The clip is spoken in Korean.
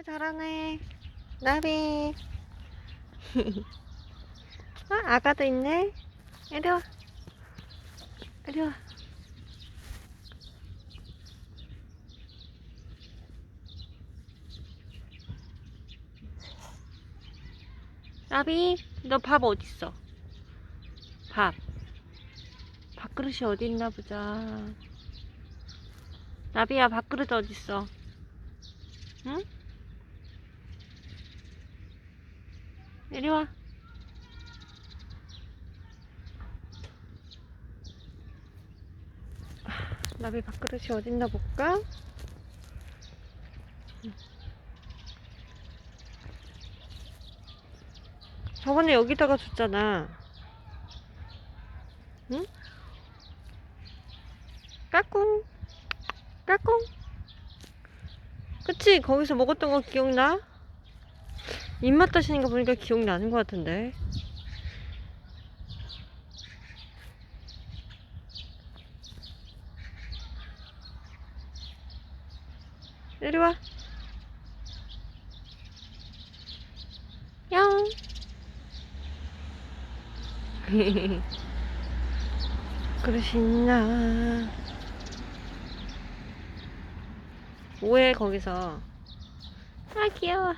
아이고 잘하네 나비. 아 아가도 있네. 이리 와. 이리 와. 나비 너 밥 어딨어? 밥. 밥그릇이 어디 있나 보자. 나비야 밥그릇 어딨어? 응? 이리 와. 나비 밥그릇이 어딨나 볼까? 응. 저번에 여기다가 줬잖아. 응? 까꿍. 까꿍. 그치? 거기서 먹었던 거 기억나? 입맛 다시는 거 보니까 기억나는 것 같은데. 이리 와. 양. 그릇이 있나. 뭐해, 거기서. 아, 귀여워.